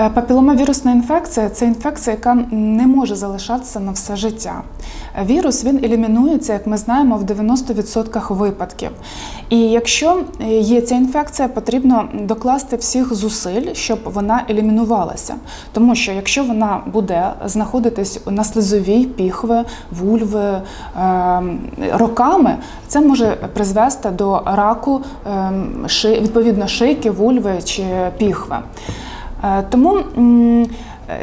Е, Папіломавірусна інфекція це інфекція, яка не може залишатися на все життя. Вірус він елімінується, як ми знаємо, в 90% випадків. І якщо е, є ця інфекція, потрібно докласти всіх зусиль, щоб вона елімінувалася. Тому що якщо вона буде знаходитись на слизовій піхви, вульви е, роками, це може призвести до раку е, відповідно шийки, вульви чи піхви. Е, Тому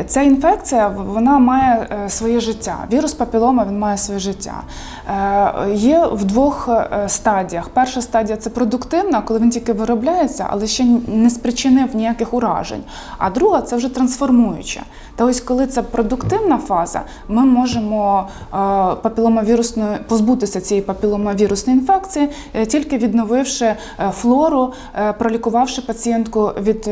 ця інфекція вона має е, своє життя. Вірус папілома він має своє життя. Е, Є в двох е, стадіях. Перша стадія це продуктивна, коли він тільки виробляється, але ще не спричинив ніяких уражень. А друга це вже трансформуюча. Та ось коли це продуктивна фаза, ми можемо папіломавірусної позбутися цієї папіломавірусної інфекції, тільки відновивши флору, пролікувавши пацієнтку від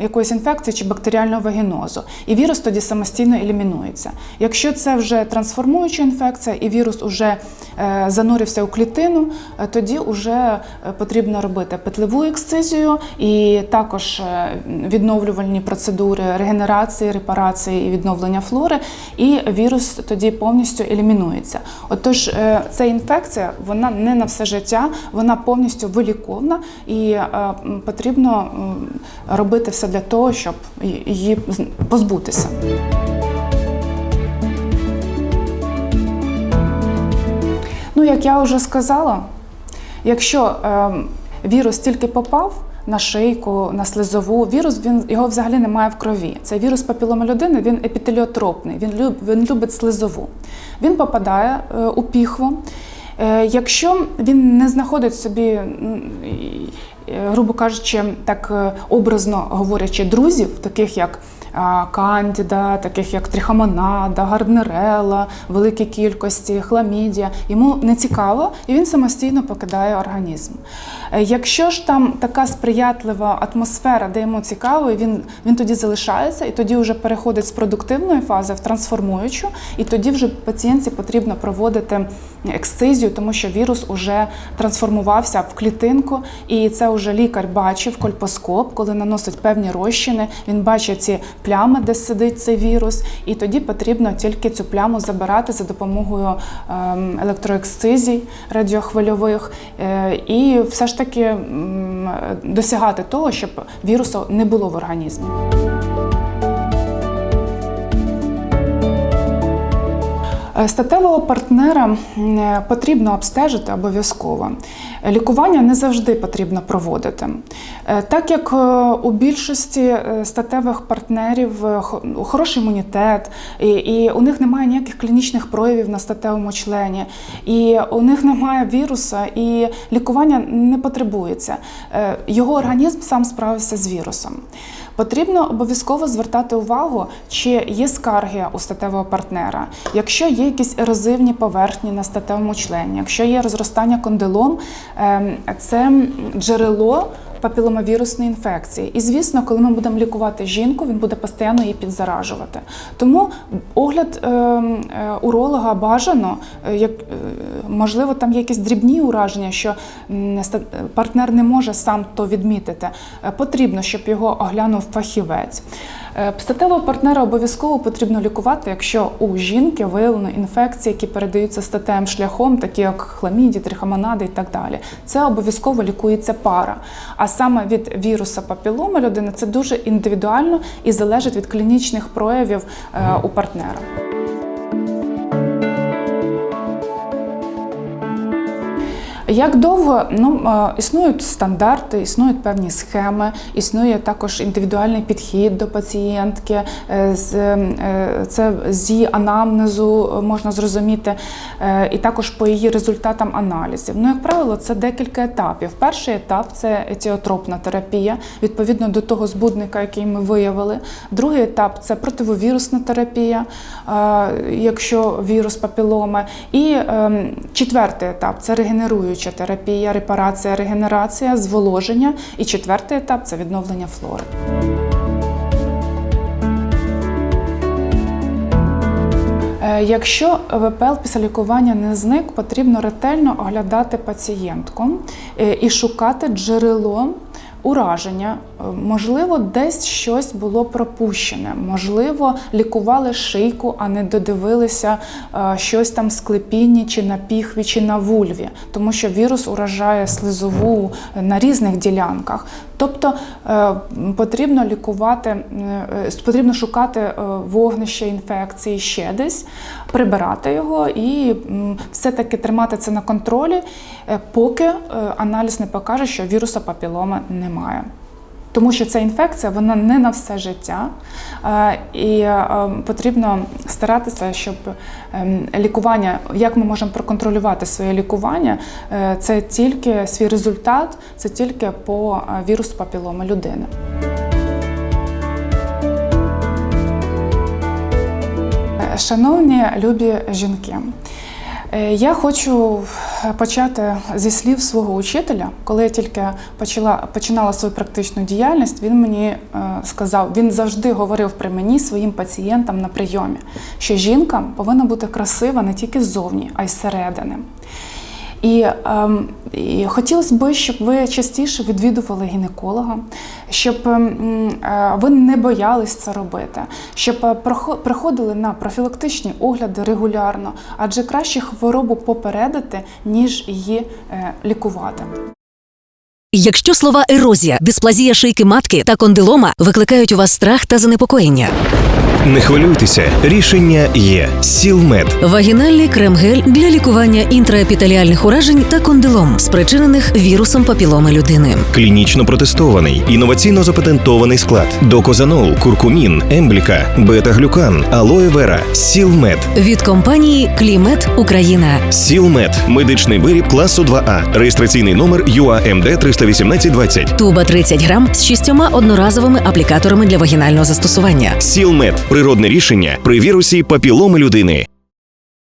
якоїсь інфекції чи бактеріального вагінозу. І вірус тоді самостійно елімінується. Якщо це вже трансформуюча інфекція, і вірус уже е, занурився у клітину, е, тоді вже потрібно робити петлеву ексцизію і також е, відновлювальні процедури регенерації, репарації і відновлення флори, і вірус тоді повністю елімінується. Отож, е, ця інфекція вона не на все життя, вона повністю виліковна і е, потрібно робити все для того, щоб її з- позбутися. Ну, як я вже сказала, якщо е, вірус тільки попав на шийку, на слизову, вірус він його взагалі немає в крові. Це вірус папілома людини, він епітеліотропний, він, люб, він любить слизову. Він попадає е, у піхву. Е, якщо він не знаходить собі, е, грубо кажучи, так е, образно говорячи, друзів, таких як кандіда, таких як трихомонада, гарднерела, великі кількості, хламідія. Йому не цікаво, і він самостійно покидає організм. Е, Якщо ж там така сприятлива атмосфера, де йому цікаво, він, він тоді залишається, і тоді вже переходить з продуктивної фази в трансформуючу, і тоді вже пацієнтці потрібно проводити ексцизію, тому що вірус уже трансформувався в клітинку, і це вже лікар бачив кольпоскоп, коли наносить певні розчини. Він бачить ці плями, де сидить цей вірус, і тоді потрібно тільки цю пляму забирати за допомогою ем, електроексцизій радіохвильових, е, і все ж таки досягати того, щоб вірусу не було в організмі. Статевого партнера е, потрібно обстежити обов'язково. Е, Лікування не завжди потрібно проводити. Е, Так як е, у більшості е, статевих партнерів е, хороший імунітет, і, і у них немає ніяких клінічних проявів на статевому члені, і у них немає віруса, і лікування не потребується. Е, Його організм сам справився з вірусом. Потрібно обов'язково звертати увагу, чи є скарги у статевого партнера, якщо є якісь ерозивні поверхні на статевому члені, якщо є розростання кондилом, ем, це джерело папіломавірусної інфекції. І звісно, коли ми будемо лікувати жінку, він буде постійно її підзаражувати. Тому огляд ем, е, уролога бажано, е, як е, можливо, там є якісь дрібні ураження, що партнер не може сам то відмітити. Потрібно, щоб його оглянув фахівець. Статевого партнера обов'язково потрібно лікувати, якщо у жінки виявлено інфекції, які передаються статевим шляхом, такі як хламіді, трихомонади і так далі. Це обов'язково лікується пара. А саме від віруса папіломи людини це дуже індивідуально і залежить від клінічних проявів е, у партнера. Як довго ну е, існують стандарти, існують певні схеми, існує також індивідуальний підхід до пацієнтки. е, е, Це з її анамнезу можна зрозуміти, і також по її результатам аналізів. Ну, як правило, це декілька етапів. Перший етап це етіотропна терапія, відповідно до того збудника, який ми виявили. Другий етап це противовірусна терапія, якщо вірус папіломи. І ем, четвертий етап це регенеруюча терапія, репарація, регенерація, зволоження. І четвертий етап це відновлення флори. Е, Якщо ВПЛ після лікування не зник, потрібно ретельно оглядати пацієнтку е, і шукати джерело ураження можливо, десь щось було пропущене. Можливо, лікували шийку, а не додивилися е, щось там склепінні, чи на піхві, чи на вульві, тому що вірус уражає слизову на різних ділянках. Тобто е, потрібно лікувати, е, е, потрібно шукати е, вогнище інфекції ще десь, прибирати його і все-таки тримати це на контролі, е, поки е, аналіз не покаже, що віруса папіломи немає. Тому що ця інфекція вона не на все життя, е, і е, потрібно старатися, щоб ем, лікування, як ми можемо проконтролювати своє лікування, е, це тільки свій результат, це тільки по вірусу папіломи людини. Шановні любі жінки, я хочу почати зі слів свого учителя. Коли я тільки почала, починала свою практичну діяльність, він мені е, сказав, він завжди говорив при мені своїм пацієнтам на прийомі, що жінка повинна бути красива не тільки ззовні, а й зсередини. І, ем, і хотілося б, щоб ви частіше відвідували гінеколога, щоб ем, е, ви не боялись це робити, щоб е, приходили на профілактичні огляди регулярно, адже краще хворобу попередити, ніж її е, лікувати. Якщо слова ерозія, дисплазія шийки матки та кондилома викликають у вас страх та занепокоєння, Не хвилюйтеся, рішення є. Сілмед вагінальний крем-гель для лікування інтраепітеліальних уражень та кондилом, спричинених вірусом папіломи людини. клінічно протестований, інноваційно запатентований склад. Докозанол, куркумін, ембліка, бета-глюкан, алоє вера, Сілмед. Від компанії Клімет Україна. Сілмед медичний виріб класу 2А. Реєстраційний номер ЮАМД 31820. Туба 30 грам з шістьома одноразовими аплікаторами для вагінального застосування. Сілмед природне рішення при вірусі папіломи людини.